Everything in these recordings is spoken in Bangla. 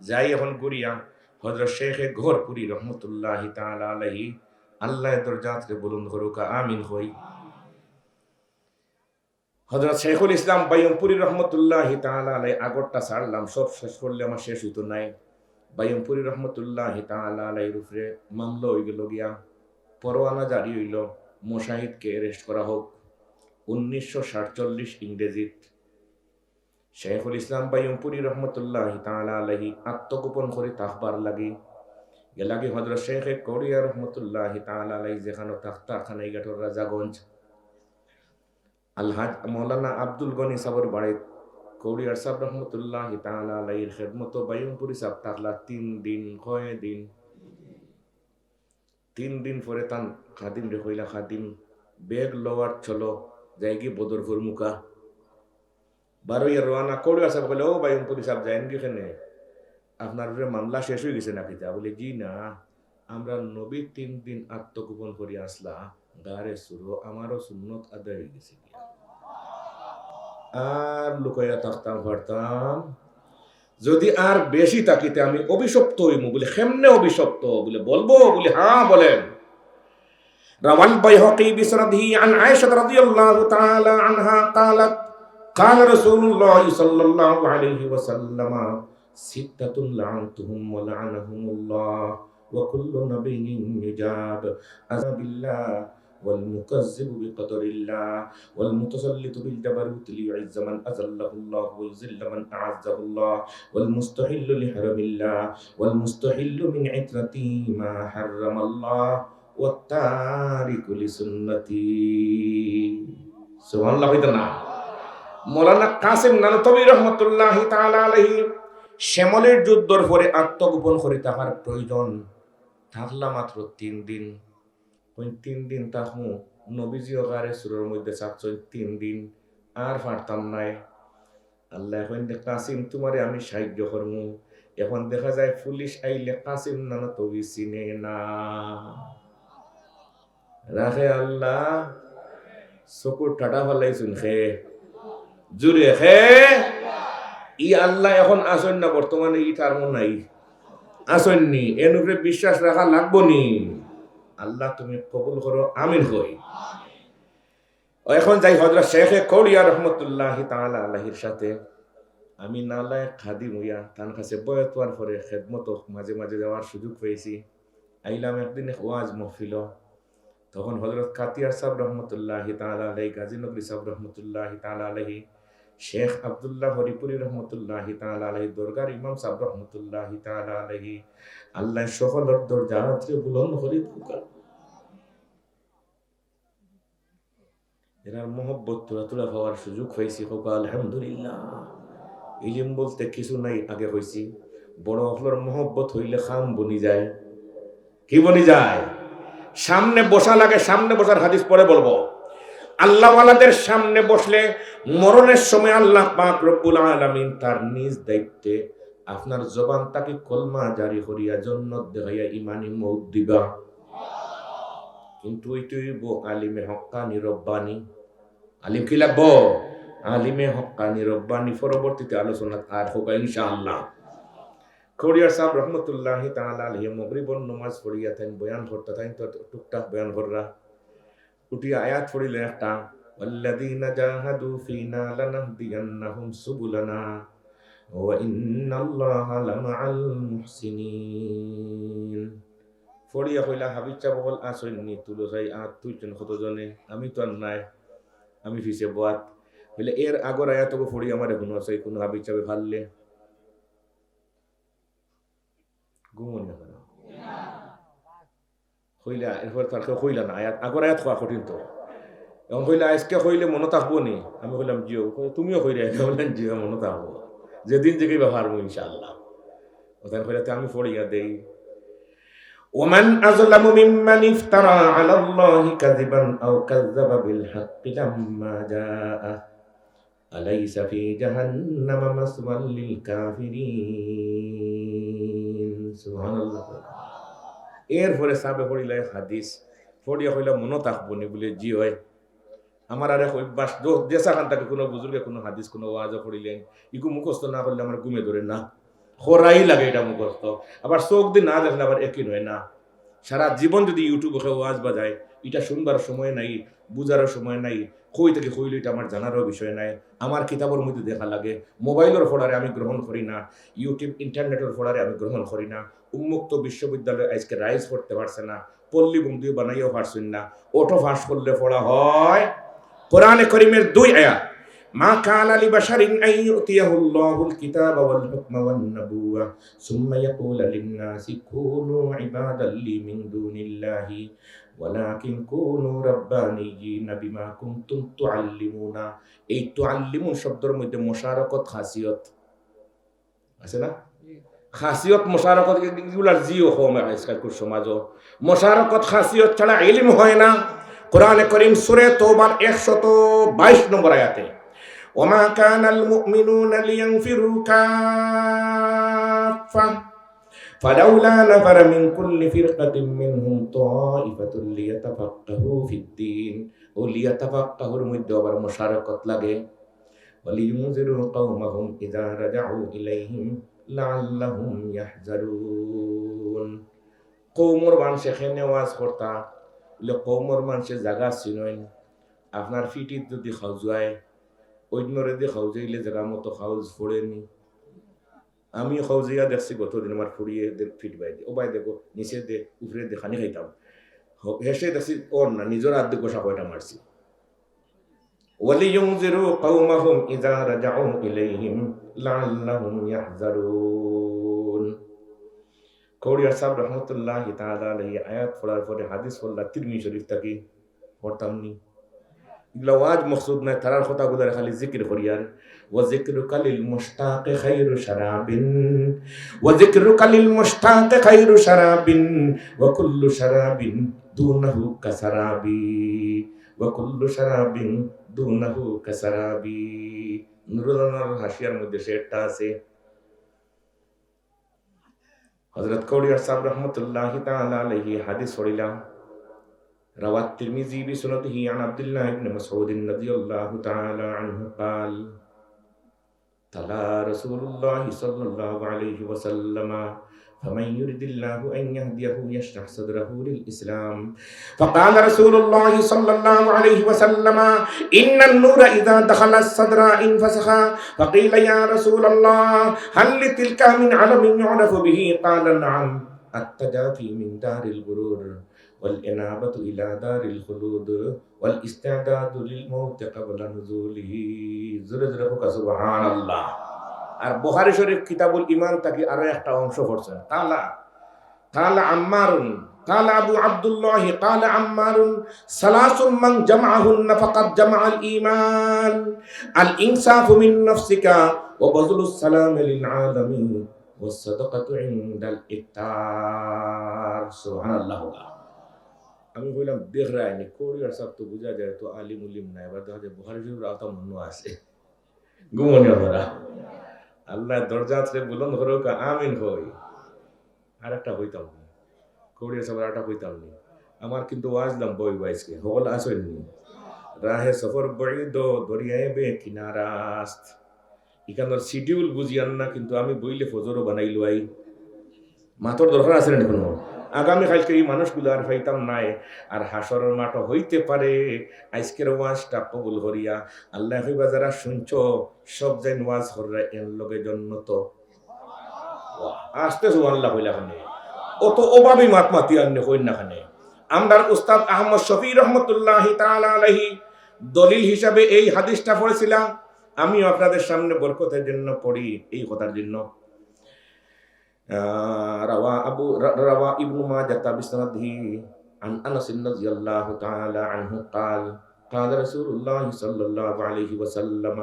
যাই এখন করিয়া হজরত শেখে ঘোরপুরি রহমতুল্লাহ আলাইহি আল্লাহ দরজাতরে বলুন করুকা, আমিন হই। হজরত শেখুল ইসলাম বাইয়মপুরি রহমতুল্লাহ তাআলা আলাই আগরটা ছাড়লাম, সব শেষ করলে আমার শেষ হইতো নাই। বাইয়মপুরি রহমতুল্লাহ তাআলা আলাইহির উপরে মামলা হয়ে গেল গিয়া, পরোয়ানা জারি হইল, মোশাহিদকে অ্যারেস্ট করা হোক। উনিশশো সাতচল্লিশ ইংরেজিত শেখুল ইসলাম বাইয়মপুরি রহমতুল্লাহ আলাইহি আত্মগোপন করে তাকবার লাগি। গেলাগি হজরত শেখে করিয়া রহমতুল্লাহ আলাইহি যেখানে তাখতা খানাই গাঠর রাজাগঞ্জ। আলহাজ মৌলানা আব্দুল গনি সাবর বাড়ি কৌড়িয়ার সাহেব রহমতুল্লাহ তাআলা আলাইহির খেদমত বাইয়মপুরি সাহেব থাকলা তিন দিন কয় দিন। তিন দিন পরে তান খাদিম রে কইলা, খাদিম, বেগ লওয়ার চলো, যাইগি বদরপুর মুকা বারো ইয়ার রোয়ানা কৌড়িয়ার সাহেব বলে ও বাইয়মপুরি সাহেব যাইন কি কেনে আপনার উপরে মামলা শেষ হয়ে গেছে নাকি তা বলে জি না আমরা নবী তিন দিন আত্মগোপন করি আসলা গারে সুরো আমারও সুন্নত আদায় হয়ে গেছে গিয়া। আর লুকাইয়া থাকতাম পারতাম যদি আর বেশি তাকিতে আমি অভিশপ্ত হইমু বলে কেমনে অভিশপ্ত বলে বলবো বলে হ্যাঁ বলেন روى البيهقي بسنده عن عائشة رضي الله تعالى عنها قالت قال رسول الله صلى الله عليه وسلم ستة لعنتهم ولعنهم الله وكل نبي يجاب أذى بالله والمكذب بقدر الله والمتسلط بالجبروت ليعز من أذله الله ويذل من أعزه الله والمستحل لحرم الله والمستحل من عترتي ما حرم الله والتارك لسنتي سبحان الله بيتنا মৌলানা কাসিম নানতবি রহমতুল্লাহ আলাইহি, শ্যামলের যুদ্ধর পরে আত্মগোপন করে থাকার প্রয়োজন। থাকলা মাত্র তিন দিন। ওই তিন দিন তাহু নবীজি ওগারে সুরের মধ্যে চাকছই তিন দিন। আর পারতাম নাই। আল্লাহ এখন কাসিম, তোমারে আমি সাহায্য করমু। এখন দেখা যায় পুলিশ আইলে কাসিম নানা তবি চিনে না। রাখে আল্লাহ। চকুর টাটা ফালাইছুন খে জুড়ে হে। ই আল্লাহ এখন আসেন না, বর্তমানে ই তার মন নাই। আসেননি এর উপরে বিশ্বাস রাখা লাগবো নি। আল্লাহ তুমি কবুল করো, আমিন হই এখন যাই হজরত শেখে কৌড়িয়া রহমতুল্লাহ তাআলা আলাহির সাথে। আমি নালায় খাদিম হইয়া তার কাছে বয়স হওয়ার পরে খেদমত মাঝে মাঝে যাওয়ার সুযোগ পেয়েছি। আইলাম একদিন এক ওয়াজ মহফিল। তখন হজরত কাতিয়ার সাহেব রহমতুল্লাহ তাআলা আলাহি গাজী নবী সাহেব রহমতুল্লাহ তাআলা আলাহি শেখ আবদুল্লাহ হরিপুরি রহমতুল্লাহ আলাহি দরগার ইমাম সাহেব রহমতুল্লাহ আলাহি আল্লাহ বুলন্দ করি? দুকা এনার মোহব্বত তুলা তুলা পাওয়ার সুযোগ হয়েছি হোক, আলহামদুলিল্লাহ। ইলিম বলতে কিছু নাই, আগে হয়েছি বড় হলর মোহব্বত হইলে খাম বনি যায়। কি বনি যায়? সামনে বসা লাগে, সামনে বসার হাদিস পরে বলব। আল্লাহওয়ালাদের সামনে বসলে মরণের সময় আল্লাহ পাক রব্বুল আলামিন তার নিজ দায়িত্বে আপনার জবান তাকে কলমা জারি করিয়া জন্নত দেখাইয়া ইমানি মৌত দিবা। কিন্তু ওইটুই বো আলিমে হক্কানি রব্বানি। আলিম কি লাগবো? আলিমে হক্কানি রব্বানি। পরবর্তীতে আলোচনা আর হোক ইনশাআল্লাহ। খড়িয়ার সাহেব রহমতুল্লাহ তাআলা আলাইহি মাগরিবন নামাজ পড়িয়া তাই বয়ান করতে তাই তো টুকটাক বয়ান কররা। উঠিয়া আয়াত পড়িলেন একটা والذين جاهدوا فينا لنهدينهم سبلنا وإن الله لمع المحسنين ফড়িয়া কইলা হাবিব চা বকল আসইনি তুলো চাই আত তুইছেন কতজনে আমি তো আর নাই আমি ফিসে বাত বলে এর আগর আয়া তোকে ফড়ি আমার এখনো আছে কোনো হাবিব চাবে ভাললে ঘুমন না কেন হইলা এরপর তার কেউ হইলা না আয়াত আগর আয়াত খোয়া কঠিন তো এখন কইলা আজকে কইলে মনে থাকবো নি আমি কইলাম জিও কই, তুমিও কইলে বললেন জিও মনে থাকবো যেদিন থেকে ব্যবহার ইনশাআল্লাহ ওখানে কইলা তো আমি পড়িয়া দেই ومن أظلم ممن افترى على الله كذبا أو كذب بالحق لما جاءه أليس في جهنم مثوى للكافرين سبحان الله এরপরে সাবে পড়িলে হাদিস পড়িয়া কইলা মনে থাকব নি বলে জি হয় আমার আর এক অভ্যাস দেশা খান তাকে কোনো বুজুর্গে কোনো হাদিস কোনো ওয়াজা পড়িলেন ইকু মুখস্থ না করলে আমার ঘুমে ধরে না। খোরাই লাগে এটা মুখস্থ। আবার চোখ দিয়ে না দেখলে আবার একই নয় না। সারা জীবন যদি ইউটিউবে ওয়াজ বাজায় এটা শুনবার সময় নাই বুঝারও সময় নাই কই থেকে কইল এটা আমার জানারও বিষয় নাই। আমার কিতাবের মধ্যে দেখা লাগে। মোবাইলের ফোড়ারে আমি গ্রহণ করি না। ইউটিউব ইন্টারনেটের ফোড়ারে আমি গ্রহণ করি না। উন্মুক্ত বিশ্ববিদ্যালয় আজকে রাইজ করতে পারছে না। পল্লী বন্ধু বানাইও পারছেন না। অটো ফাঁস করলে পড়া হয়। কোরআনে করিমের দুই আয়া মা কান আলী বাশারিন আন ইউতিয়াহু আল্লাহুল কিতাবা ওয়াল হুকমা ওয়ান নাবুওয়া। সুম্মা ইয়াকুলু লিন-নাসি কুনু ইবাদাল লি মিন দুনিল্লাহি। ওয়ালাকিন কুনু রাব্বানিয়িনা বিমা কুনতুম তুআল্লিমুনা। এই তুআল্লিমুন শব্দের মধ্যে মোশারাকত, খাসিয়ত। আছে না? খাসিয়ত, মোশারকত, এগুলার জিও হোম আজকাল সমাজ মোশারকত, খাসিয়ত ছাড়া ইলিম হয় না। কোরআনে করিম সুরে তোবার একশত বাইশ নম্বর আয়াতে, ওমা কানাল মুমিনুনা লিয়ানফিরু কাফা فلولا نفر من كل فرقة منهم طائفة ليتفقهوا في الدين وليتفقهوا المدة আবার মোশারকত লাগে ولينذروا قومهم إذا رجعوا إليهم লাআল্লাহুম ইয়াহজারুন কৌমর মানুষে খেনে ওয়াজ করতা বলে কৌমর মানুষে জাগা চিনইন আপনার ফিটিত যদি খাওয়ায় অন্যরে দিয়ে খাওয়াইলে জায়গা মতো খাওয়াজ ফোড়েনি আমি খাওয়াইয়া দেখছি গতদিন আমার ফুড়িয়ে ফিট বাই দিয়ে ও বাই দেখো নিচে দে উপরে দে খানি খাইতাম হেসে দেখছি ওর না নিজের আর্ধে গোসা কয়টা মারছি ولينذروا قومهم إذا رجعوا إليهم لعلهم يحذرون কৌরিয়া সাহেব রহমতুল্লাহ তাআলা আলাইহি আয়াত পড়ার পরে হাদিস পড়লা তিরমি শরীফ থেকে পড়তাম নি এগুলো ওয়াজ মকসুদ নাই তারার কথা গুলার খালি জিকির করিয়ার وذكرك للمشتاق خير شراب وذكرك للمشتاق خير شراب وكل شراب دونه كسرابي وكل شراب দুনাহু কাসারাবি নুরুল্লাহর হাসিয়ার মধ্যে সেটা আছে হযরত কৌরিয়ার সাহেব রাহমাতুল্লাহ তাআলা আলাইহি হাদিস পড়িলাম روى الترمذي بسنته عن عبد الله بن مسعود رضي الله تعالى عنه قال تلا رسول الله صلى الله عليه وسلم فمن يرد الله أن يهديه يشرح صدره للإسلام. فقال رسول الله صلى الله عليه وسلم إن النور إذا دخل الصدر انفسخ. فقيل يا رسول الله هل لتلك من علم يعرف به؟ قال نعم التجافي من دار الغرور. والإنابة إلى دار الخلود والاستعداد للموت قبل نزوله زرزره سبحان الله আর বোখারি শরীফ কিতাবুল ইমান তাকে আরো একটা অংশ পড়ছেন তালা তালা আম্মারুন قال أبو عبد الله قال عمار ثلاث من جمعهن فقد جمع الإيمان الإنصاف من نفسك وبذل السلام للعالمين والصدقة عند الإفطار سبحان الله আমি বললাম, দেখ রায়নি কোরিয়ার সব তো বোঝা যায়, তো আলিম উলিম নাই। এবার দেখা যায় বুহারি শরীফ আওতা মন্য আছে। ঘুমনি আমরা আল্লাহ দরজা থেকে বুলন্দ হোক আমিন হই আর একটা হইতাম না। কৌড়িয়া সবার আটা হইতাম নি। আমার কিন্তু ওয়াজলাম বই বাইসকে হল আসেননি রাহে সফর বড়ি দো দরিয়ায় বে কিনারাস্ত এখানোর শিডিউল বুঝিয়ান না, কিন্তু আমি বইলে ফজরও বানাইলো আই। মাতর দরকার আছে না কোনো আগামী কালকে এই মানুষগুলো আর পাইতাম নাই। আর হাসরের মাঠ হইতে পারে। আজকের ওয়াজটা কবুল করিয়া আল্লাহ হইবা যারা শুনছ, সব যাই ওয়াজ হররা এর লগে তো। আসতে আল্লাহ হইলা খানে অত অভাবী মাত মাতি আন্নে হইন না খানে আমদার উস্তাদ আহমদ শফি রহমতুল্লাহ আলাইহি দলিল হিসাবে এই হাদিসটা পড়েছিলাম। আমি আপনাদের সামনে বরকতের জন্য পড়ি, এই কথার জন্য। روى أبو روى ابن ماجة بسنده عن أنس رضي الله تعالى عنه قال قال رسول الله صلى الله عليه وسلم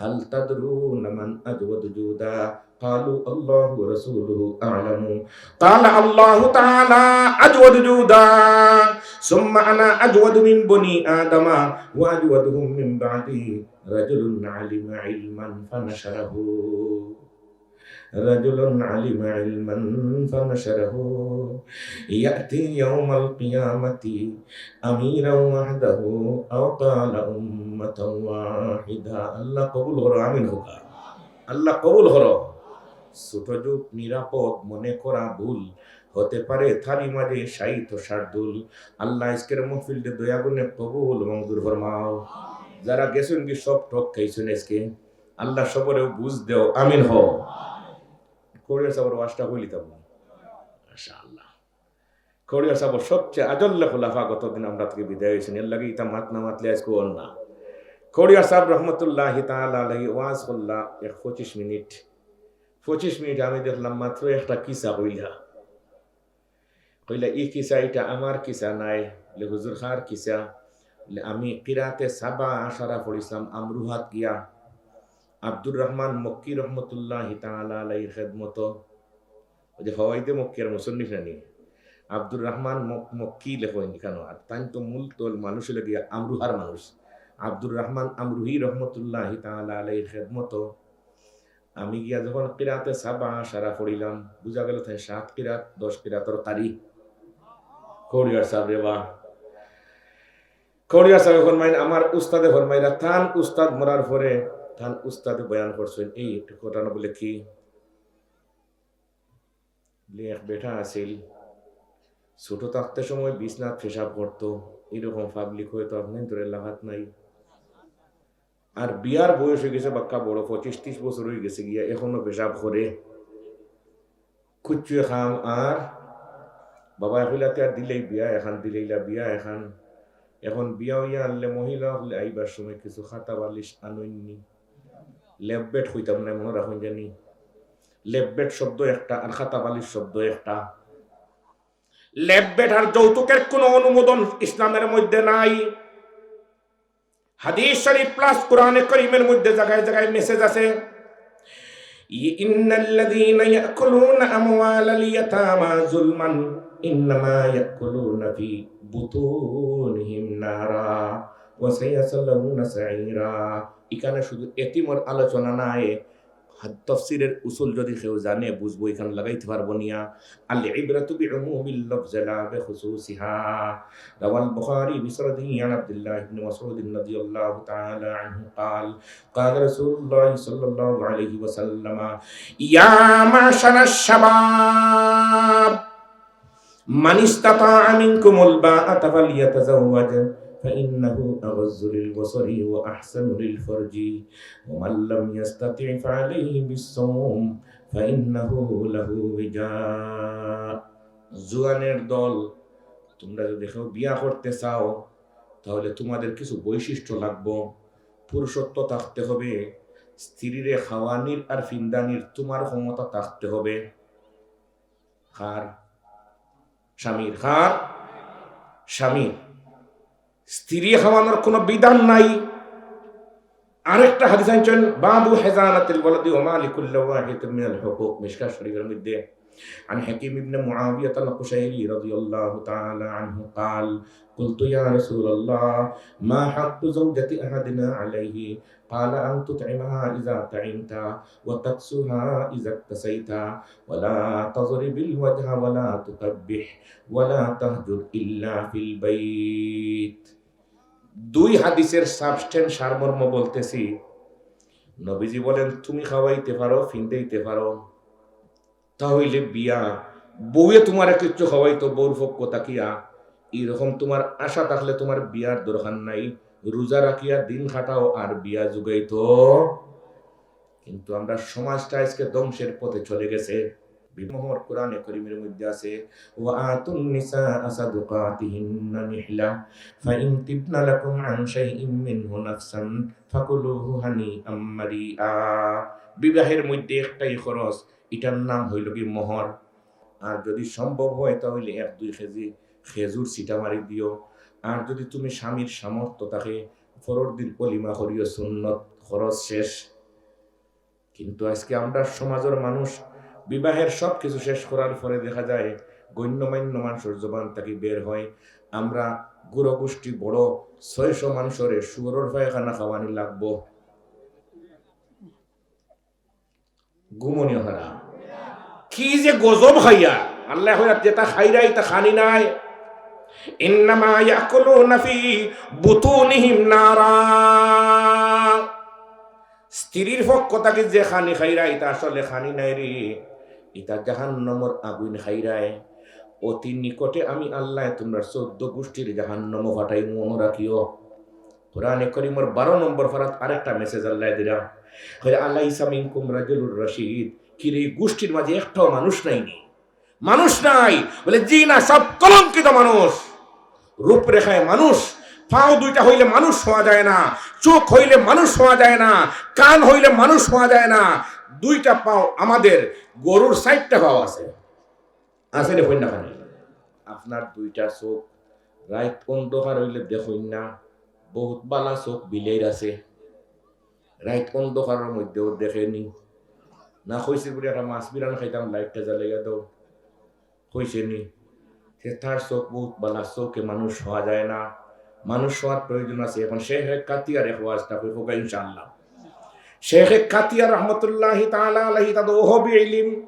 هل تدرون من أجود جودا؟ قالوا الله ورسوله أعلم. قال الله تعالى أجود جودا. ثم أنا أجود من بني آدم وأجودهم من بعدي. رجل علم علما فنشره. رجل علم علما فنشره يأتي يوم القيامة أميرا وحده أو قال أمة واحدة الله قبول هرو آمين হোক আল্লাহ কবুল হরো ছোট যুগ নিরাপদ মনে করা ভুল হতে পারে থারি মাঝে সাহিত্য শার্দুল আল্লাহ ইসকের মহফিলতে দয়া গুণে কবুল মঞ্জুর ফরমাও যারা গেছেন কি সব টক খাইছেন আজকে আল্লাহ সবরেও বুঝ দেও আমিন হও কোরিয়া সাবর ওয়াজটা হইলিতাম মাশা আল্লাহ কোরিয়া সাবর সবচেয়ে আজল্লা খোলাফা গতদিন আমরা থেকে বিদায় হয়েছেন এর লাগে ইতা মাত না মাতলে আজকে ওর না। কোরিয়া সাহেব রহমতুল্লাহ ওয়াজ করলা এক পঁচিশ মিনিট। পঁচিশ মিনিট আমি দেখলাম মাত্র একটা কিসা হইলা। কইলা ই কিসা এটা আমার কিসা নাই। বলে হুজুর খার কিসা? আমি কিরাতে সাবা আশারা পড়িছিলাম আমরুহাত গিয়া। আব্দুর রহমান মক্কি রহমতুল্লাহ তাআলা আলাইহির খেদমত। ওই যে হওয়াইতে মক্কির মুসন্নিফ নানি আব্দুর রহমান মক- মক্কি লেখেন কেন আর তাই তো মূল তোল মানুষ হলে গিয়া আমরুহার মানুষ। আব্দুর রহমান আমরুহি রহমতুল্লাহ তাআলা আলাইহির খেদমত। আমি গিয়া যখন কিরাতে সাবা সারা পড়িলাম, বুঝা গেল তাই সাত কিরাত, দশ কিরাতর কারি কোরিয়ার সাহেব রে বা কোরিয়ার সাহেব ফরমাইন, আমার উস্তাদে ফরমাইরা, থান উস্তাদ মরার পরে থান উস্তাদে বয়ান করছেন, এই একটু ঘটনা বলে কি? এক বেটা আছিল, ছোট থাকতে সময় বিছনাথ পেশাব করতো, এরকম পাবলিক হয়ে তো আপনি ধরে লাগাত নাই। আর বিয়ার বয়স হয়ে গেছে বাক্কা বড়, পঁচিশ ত্রিশ বছর হয়ে গেছে গিয়া এখনও পেশাব করে। খুচুয়ে খাম আর, বাবা হইলাতে আর দিলেই বিয়া, এখন দিলেইলা বিয়া, এখন এখন বিয়া হইয়া আনলে মহিলা হলে আইবার সময় কিছু খাতা বালিশ আনইনি। লেববেট হইতাম না, মনে রাখুন জানি। লেববেট শব্দ একটা আর খাতা বালিশ শব্দ একটা। লেববেট আর যৌতুকের কোনো অনুমোদন ইসলামের মধ্যে নাই। হাদিস শরীফ প্লাস কোরআনে করিমের মধ্যে জায়গায় জায়গায় মেসেজ আছে। ইন্নাল্লাযীনা ইয়াকুলুনা আমওয়ালাল ইয়াতামা যুলমান, ইন্নামা ইয়াকুলুনা ফি বুতুনিহিম নারা। ওয়া সায়াসালাউনা সাঈরা এখানে শুধু এতিমর আলোচনা নাই তফসিরের উসুল যদি কেউ জানে বুঝবো এখানে লাগাইতে পারবো নিয়া আল ইবরাতু বিউমুমিল লফজ লা বিখুসুসিহা রাওয়াল বুখারী বিসরদিহি আন আব্দুল্লাহ ইবনে মাসউদ রাদিয়াল্লাহু তাআলা আনহু قال قال رسول الله صلى الله عليه وسلم يا معشر الشباب من استطاع منكم الباءة فليتزوج فإنه أغز للبصر وأحسن للفرج ومن لم يستطع فعليه بالصوم فإنه له وجاء জুয়ানের দল তোমরা যদি কেউ বিয়া করতে চাও তাহলে তোমাদের কিছু বৈশিষ্ট্য লাগবো পুরুষত্ব থাকতে হবে স্ত্রীরে খাওয়ানির আর ফিন্দানির তোমার ক্ষমতা থাকতে হবে হার স্বামীর হার স্বামীর স্ত্রী খাওয়ানোর কোনো বিধান নাই। আরেকটা হাদিস আনছেন, বাবু হেজানাতিল ওয়ালাদি ওয়া মালিকুল ওয়াহিদ মিনাল হুকুক মিশকা শরীফের মধ্যে। عن حكيم بن معاوية القشيري رضي الله تعالى عنه قال قلت يا رسول الله ما حق زوجة أحدنا عليه قال أن تطعمها إذا طعمت وتكسها إذا اكتسيت ولا تضرب الوجه ولا تقبح ولا تهجر إلا في البيت দুই হাদিসের সাবস্টেন্স সারমর্ম বলতেছি নবীজি বলেন তুমি খাওয়াইতে পারো ফিনতেইতে পারো তাহলে বিয়া। বউয়ে তোমার কিছু খাওয়াইতো, বউর পক্ষ তাকিয়া এরকম তোমার আশা থাকলে তোমার বিয়ার দরকার নাই। রোজা রাখিয়া দিন খাটাও আর বিয়া যুগাইতো। কিন্তু আমরা সমাজটা আজকে ধ্বংসের পথে চলে গেছে। কোরআনে করিমের মধ্যে আছে আতুন নিসা ফাইন লাকুম বিবাহের মধ্যে একটাই খরচ এটার নাম হইল কি মোহর। আর যদি সম্ভব হয় তাহলে এক দুই কেজি খেজুর সিটা মারি দিও। আর যদি তুমি স্বামীর সামর্থ্য থাকে, ফরর দিন কলিমা করিও, সুন্নত খরচ শেষ। কিন্তু আজকে আমরা সমাজের মানুষ, বিবাহের সব কিছু শেষ করার পরে দেখা যায়, গণ্যমান্য মানুষের জবান তাকে বের হয়। আমরা গুরু গোষ্ঠী বড়, ছয়শো মানুষরে সুরের পায়খানা খাওয়ানি লাগবো। গুমনীয় হারা। কি যে গজব খাইয়া আল্লাহ হইয়া যেটা খাইরাই তা খানি নাই। ইন্নামা ইয়াকুলুনা ফি বুতুনিহিম নারা। স্ত্রীর পক্ষ তাকে যে খানি খাইরা ইতা আসলে খানি নাই রে। ইতা জাহান্নমর আগুন খাইরায় অতি নিকটে আমি আল্লাহ তোমরা চোদ্দ গোষ্ঠীর জাহান্নম ঘটাই মনে রাখিও। কোরআনে করিমর বারো নম্বর ফরাত আরেকটা মেসেজ আল্লাহ দিলাম। আল্লাহ ইসামিন কুমরাজুল রশিদ। কি রে এই গোষ্ঠীর মাঝে একটাও মানুষ নাই নি। মানুষ নাই বলে জি না, সব কলঙ্কিত মানুষ। রূপরেখায় মানুষ, পাও দুইটা হইলে মানুষ হওয়া যায় না, চোখ হইলে মানুষ হওয়া যায় না, কান হইলে মানুষ হওয়া যায় না, দুইটা পাও আমাদের গরুর সাইডটা পাও আছে। আছে দেখুন না আপনার দুইটা চোখ রাইট অন্ধকার হইলে দেখুন না, বহুত বালা চোখ বিলের আছে। রাইট অন্ধকারের মধ্যেও দেখেনি। না কইছে বলে একটা মাছ বিরান খাইতাম লাইটটা জ্বালাইয়া দাও। কইছে নি সে তার চোখ বহুত বালা, চোখে মানুষ হওয়া যায় না। মানুষ হওয়ার প্রয়োজন আছে। এখন শেখ কাতিয়ার এক ওয়াজটা কই হোক ইনশাআল্লাহ। শেখ কাতিয়া রহমতুল্লাহ তাআলা আলাইহি তাদ ওহবি ইলম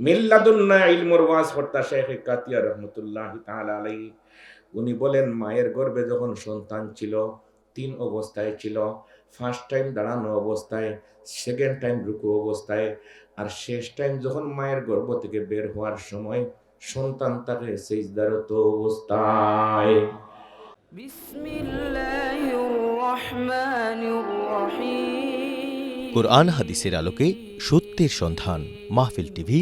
মিল্লাদুন্না ইলমুর ওয়াজ করতা শেখ কাতিয়া রহমতুল্লাহ তাআলা আলাইহি। উনি বলেন, মায়ের গর্ভে যখন সন্তান ছিল, তিন অবস্থায় ছিল ফার্স্ট টাইম দাঁড়ানো অবস্থায় সেকেন্ড টাইম রুকু অবস্থায় আর শেষ টাইম যখন মায়ের গর্ভ থেকে বের হওয়ার সময় সন্তান তার সেইদারত অবস্থায়। কোরআন হাদিসের আলোকে সত্যের সন্ধান মাহফিল টিভি